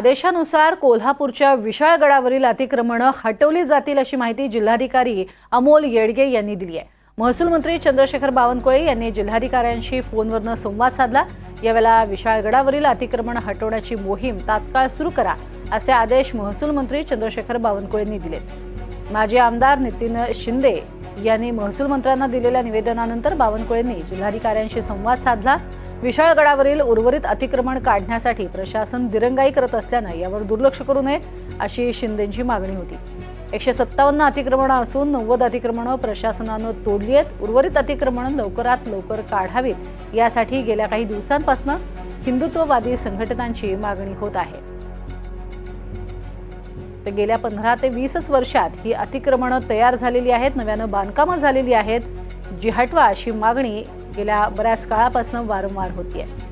आदेशानुसार कोल्हापूरच्या विशाळगडावरील अतिक्रमणं हटवली जातील अशी माहिती जिल्हाधिकारी अमोल येडगे यांनी दिली आहे. महसूल मंत्री चंद्रशेखर बावनकुळे यांनी जिल्हाधिकाऱ्यांशी फोनवरनं संवाद साधला. यावेळेला विशाळगडावरील अतिक्रमण हटवण्याची मोहीम तात्काळ सुरू करा असे आदेश महसूल मंत्री चंद्रशेखर बावनकुळेंनी दिलेत माजी आमदार नितीन शिंदे यांनी महसूल मंत्र्यांना दिलेल्या निवेदनानंतर बावनकुळेंनी जिल्हाधिकाऱ्यांशी संवाद साधला. विशाळगडावरील उर्वरित अतिक्रमण काढण्यासाठी प्रशासन दिरंगाई करत असल्यानं यावर दुर्लक्ष करू नये अशी शिंदेंची मागणी होती. एकशे सत्तावन्न अतिक्रमणं असून नव्वद अतिक्रमणं प्रशासनानं तोडली आहेत. उर्वरित अतिक्रमणं लवकरात लवकर काढावीत यासाठी गेल्या काही दिवसांपासून हिंदुत्ववादी संघटनांची मागणी होत आहे. तर गेल्या पंधरा ते वीसच वर्षात ही अतिक्रमणं तयार झालेली आहेत. नव्यानं बांधकामं झालेली आहेत. जी हटवा अशी मागणी गेल्या बऱ्याच काळापासून वारंवार होती आहे